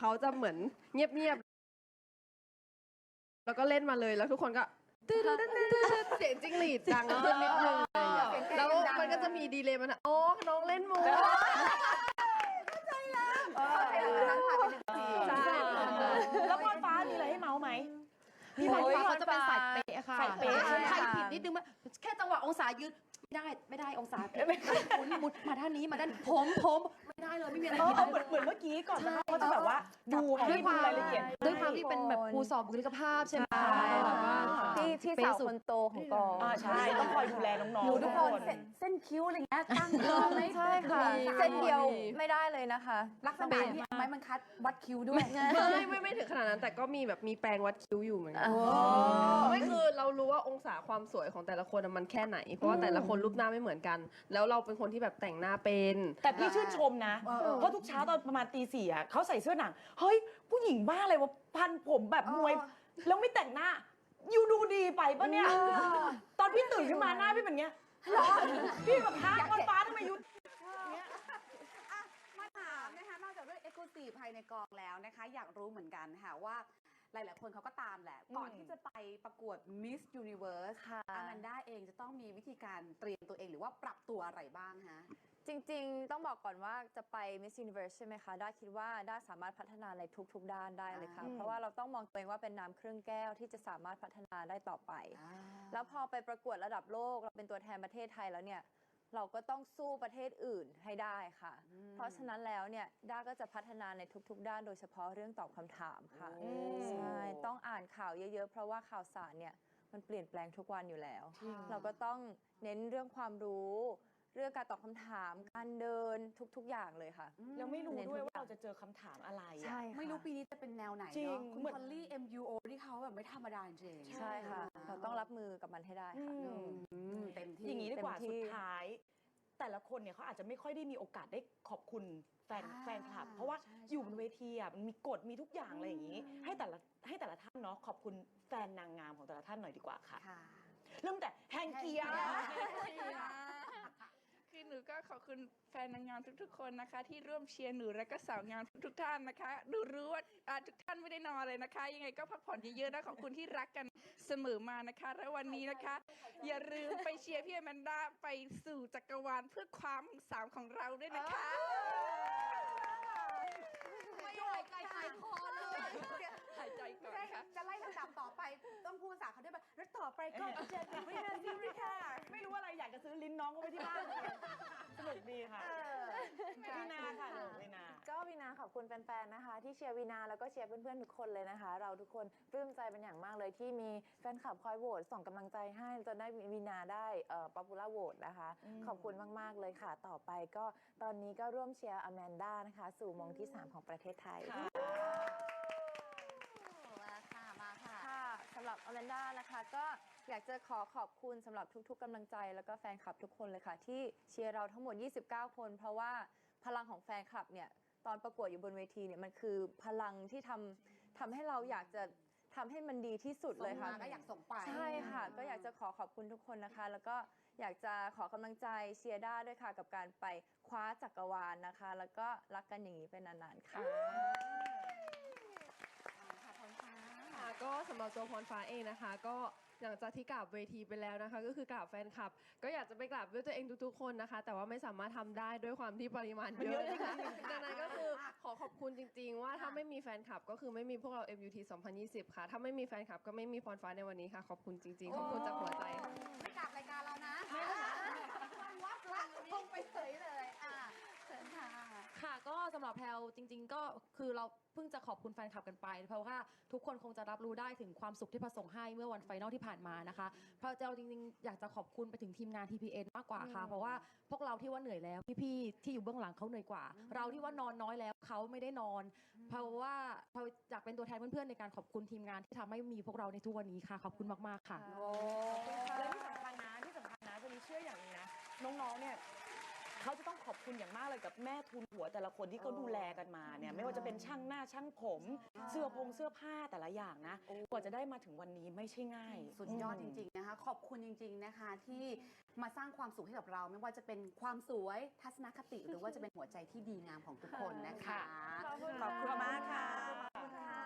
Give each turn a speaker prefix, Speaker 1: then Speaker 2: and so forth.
Speaker 1: เขาจะเหมือนเงียบๆ แล้วก็เล่นมาเลยแล้วทุกคนก็ตึ๊ดตึ๊ดตึ๊ดตึ๊ดเสียงจิ้งหรีดดังขึ้นนิดนึงอะไรอย่างเงี้ยแล้วมันก็จะมีดีเลย์มันอะอ๋อน้องเล่นมู
Speaker 2: ทั้งพาไปหนึ่งที
Speaker 1: ใช่
Speaker 3: แล้วพรฟ้ามีอะไรให้เมาส์ไหม
Speaker 4: พี่พรฟ้าเขาจะเป็นสายเป๊ะค่ะ
Speaker 3: สายเป๊ะ
Speaker 4: ใครผิดนิดนึงว่าแค่จังหวะองศายืน ไม่ได้ไม่ได้องศาผิดหมุนหมุนมาด้านนี้มาด้านผมผมไม่ได้เลยไม่มีอะไร
Speaker 3: เออ
Speaker 4: ผิด
Speaker 3: เออเหมือนเหมือนเมื่อกี้ก่อนนะคะเขาจะแบบว่าดูให้
Speaker 4: ด้วยความ
Speaker 3: ดูรายละเอียด
Speaker 4: ด้วยความที่เป็นแบบครูสอบบุคลิกภาพใช่ไหม
Speaker 1: ใช่แบบว่า
Speaker 5: ที่ที่
Speaker 4: เป๊ะ
Speaker 5: สาว
Speaker 4: สุด
Speaker 5: คนโตของกอง
Speaker 3: อ่าใช่ต้องคอยดูแลน้องๆ
Speaker 2: หนูทุกคนเส้นเส้นคิ้วอะไรเงี้ยตั้งเพิ่มไหม
Speaker 5: ใช่ค่ะ
Speaker 1: มี
Speaker 5: เส้นเดียว
Speaker 1: มี
Speaker 5: ไม่ได้เลยนะคะ
Speaker 2: ลักษณะที่ไม้มันคัดวัดคิ้วด้วย
Speaker 1: ไม่ไม่ไม่ถึงขนาดนั้นแต่ก็มีแบบมีแปรงวัดคิ้วอยู่เหมือนกันไม่คือเรารู้ว่าองศาความสวยของแต่ละคนอะมันแค่ไหน เพราะว่าแต่ละคนรูปหน้าไม่เหมือนกัน แล้วเราเป็นคนที่แบบแต่งหน้าเป็น
Speaker 3: แต่พี่ชื่นชมนะเพราะทุกเช้าตอนประมาณตีสี่อะเขาใส่เสื้อหนังเฮ้ยผู้หญิงบ้าเลยว่าพันผมแบบมวยแล้วไม่แต่งหน้า ยูดูดีไปปะเนี่ย ตอนพี่ตื่นขึ้นมาหน้าพี่เป็นเงี้ยหรอพี่แบบฮะวันฟ้าทำไมยุ
Speaker 2: อะมาถามนะคะนอกจากเรื่องเอ็กซ์คลูซีฟภายในกองแล้วนะคะ อยากรู้เหมือนกันค่ะว่า หลาย ๆ คนเขาก็ตามแหละ ก่อนที่จะไปประกวด Miss Universe
Speaker 5: ค่ะ
Speaker 2: อาแมนด้าเองจะต้องมีวิธีการเตรียมตัวเองหรือว่าปรับตัวอะไรบ้างฮะ
Speaker 5: จริง ๆ ต้องบอกก่อนว่าจะไป Miss Universe ใช่ไหมคะ ด้าคิดว่าด้าสามารถพัฒนาในทุก ๆ ด้านได้เลยค่ะ
Speaker 2: อ่า
Speaker 5: เพราะว่าเราต้องมองตัวเองว่าเป็นน้ำครึ่งแก้วที่จะสามารถพัฒนาได้ต่อไป แล้วพอไปประกวดระดับโลกเราเป็นตัวแทนประเทศไทยแล้วเนี่ย เราก็ต้องสู้ประเทศอื่นให้ได้ค่ะ
Speaker 2: อืม
Speaker 5: เพราะฉะนั้นแล้วเนี่ยด้าก็จะพัฒนาในทุกๆ ด้านโดยเฉพาะเรื่องตอบคำถามค่ะ
Speaker 2: โอ้
Speaker 5: ใช่ต้องอ่านข่าวเยอะๆ เพราะว่าข่าวสารเนี่ยมันเปลี่ยนแปลงทุกวันอยู่แล้ว เราก็ต้องเน้นเรื่องความรู้ เรื่องการตอบคำถาม การเดินทุกๆ อย่างเลยค่ะ
Speaker 3: แล้วไม่รู้
Speaker 5: เน้นทุ
Speaker 3: ด้วย
Speaker 5: ก
Speaker 3: ว่า
Speaker 5: อย่าง
Speaker 3: เราจะเจอคำถามอะไรอะ
Speaker 5: ใช่ค่ะ
Speaker 2: ไม่รู้ปีนี้จะเป็นแนวไหน
Speaker 3: จริง
Speaker 2: เนาะคุณ
Speaker 3: เหมือน
Speaker 2: พอลลี่ MUO ที่เขาแบบไม่ธรรมดาจริง
Speaker 5: ใช่ค่ะ เราต้องรับมือกับมันให้ได้ค่ะ
Speaker 3: อืม
Speaker 2: อืมเต็มที่
Speaker 3: อย่างนี้ดีกว่า
Speaker 5: เต็มที่
Speaker 3: สุดท้าย แต่ละคนเนี่ยเขาอาจจะไม่ค่อยได้มีโอกาสได้ขอบคุณแฟน
Speaker 2: อ่า
Speaker 3: แฟนคลับ เพราะว่า
Speaker 2: ใช่
Speaker 3: อยู่บนเวทีอะมันมีกฎมีทุกอย่างอะไรอย่างนี้ ให้แต่ละให้แต่ละท่านเนาะขอบคุณแฟนนางงามของแต่ละท่านหน่อยดีกว่าค่ะ
Speaker 2: ค่ะ
Speaker 3: เริ่มแต่แฮงเกีย
Speaker 2: แฮงเกีย
Speaker 6: คือห นูก็ขอบคุณแฟนนางงามทุกๆคนนะคะ ที่ร่วมเชียร์หนูและก็สาวงามทุกๆท่านนะคะหนูรู้ว่าอ่าทุกท่านไม่ได้นอนเลยนะคะ ยังไงก็พักผ่อนเยอะๆนะขอบคุณที่รักกันเสมอมานะคะ และวันนี้นะคะ อย่าลืมไปเชียร์พี่แอแมนด้าไปสู่จักรวาลเพื่อความสามของเราด้วยนะคะ
Speaker 2: ไม่หายใจหายคอเลย
Speaker 6: หายใจก่อนนะคะ
Speaker 2: จะไล่ลำดับต่อไปต้องพูดภาษาเขาด้วยแบบแล้ว ต่อไปก็เจอกับวินาทีริค่ะ
Speaker 3: ไม่รู้อะไรอยากจะซื้อลิ้นน้องก็ไปที่บ้านเลยสนุกดีค่ะวีนาค่ะหนูวีนา
Speaker 5: ก็วีนาขอบคุณแฟนๆนะคะ ที่เชียร์วีนาแล้วก็เชียร์เพื่อนๆทุกคนเลยนะคะ เราทุกคนปลื้มใจเป็นอย่างมากเลยที่มีแฟนคลับคอยโหวตส่งกำลังใจให้จนได้วีนาได้เอ่อป๊อปปูล่าโหวตนะคะ ขอบคุณมากๆเลยค่ะ ต่อไปก็ตอนนี้ก็ร่วมเชียร์อแมนด้านะคะ สู่มงที่ 3 ของประเทศไทย
Speaker 3: ค่ะ
Speaker 2: มาค่ะ มาค่ะ
Speaker 5: ค่ะสำหรับอแมนด้านะคะ ก็อยากจะขอขอบคุณสำหรับทุก ๆกำลังใจ แล้วก็แฟนคลับทุกคนเลยค่ะ ที่เชียร์เราทั้งหมด 29 คน เพราะว่าพลังของแฟนคลับเนี่ยตอนประกวดอยู่บนเวทีเนี่ยมันคือพลังที่ทำทำให้เราอยากจะทำให้มันดีที่สุดเลยค่ะ
Speaker 2: ส่งมาก็อยากส่งไป
Speaker 5: ใช่ค่ะ ก็อยากจะขอขอบคุณทุกคนนะคะ แล้วก็อยากจะขอกำลังใจเชียร์ด้าด้วยค่ะ กับการไปคว้าจักรวาลนะคะ แล้วก็รักกันอย่างนี้เป็นนานๆค่ะ
Speaker 1: ค่ะก็สำหรับตัวพรฟ้าเองนะคะ ก็หลังจากที่กราบเวทีไปแล้วนะคะ ก็คือกราบแฟนคลับ ก็อยากจะไปกราบด้วยตัวเองทุกๆคนนะคะ แต่ว่าไม่สามารถทำได้ด้วยความที่ปริมาณเยอะนะคะดังนั้นก็คือขอขอบคุณจริง ๆ ว่าถ้าไม่มีแฟนคลับก็คือไม่มีพวกเรา MUT 2020 ค่ะ ถ้าไม่มีแฟนคลับก็ไม่มีพรฟ้าในวันนี้ค่ะ ขอบคุณจริงๆขอบคุณจากหัวใจค่ะ
Speaker 2: ไม่กลับรายการเรานะวับลักลงไปเฉยเลยอะเชิญค่ะ
Speaker 4: ค่ะก็สำหรับแพลวจริง ๆ ก็คือเราเพิ่งจะขอบคุณแฟนคลับกันไป เพราะว่าทุกคนคงจะรับรู้ได้ถึงความสุขที่ประสงค์ให้เมื่อวันไฟนอลที่ผ่านมานะคะเพราะเราจริงๆ อยากจะขอบคุณไปถึงทีมงาน TPN มากกว่าค่ะ เพราะว่าพวกเราที่ว่าเหนื่อยแล้วพี่ๆที่อยู่เบื้องหลังเขาเหนื่อยกว่า เราที่ว่านอนน้อยแล้วเขาไม่ได้นอน เพราะว่าเราอยากเป็นตัวแทนเพื่อนๆในการขอบคุณทีมงานที่ทำให้มีพวกเราในทุกวันนี้ค่ะขอบคุณมากๆค่ะ
Speaker 3: และที่สำคัญนะที่สำคัญนะจะมีเชื่ออย่างหนึงนะ น้องๆเนี่ย เขาจะต้องขอบคุณอย่างมากเลยกับแม่ทุนหัวแต่ละคนที่เขาดูแลกันมาเนี่ยไม่ว่าจะเป็นช่างหน้าช่างผม เสื้อพงเสื้อผ้าแต่ละอย่างนะกว่าจะได้มาถึงวันนี้ไม่ใช่ง่าย
Speaker 2: สุดยอดจริงๆนะคะ ขอบคุณจริง ๆนะคะ ที่มาสร้างความสุขให้กับเรา ไม่ว่าจะเป็นความสวยทัศนคติ หรือว่าจะเป็นหัวใจที่ดีงามของทุกคนนะคะ
Speaker 5: ขอบคุณ
Speaker 2: ขอบคุณมาก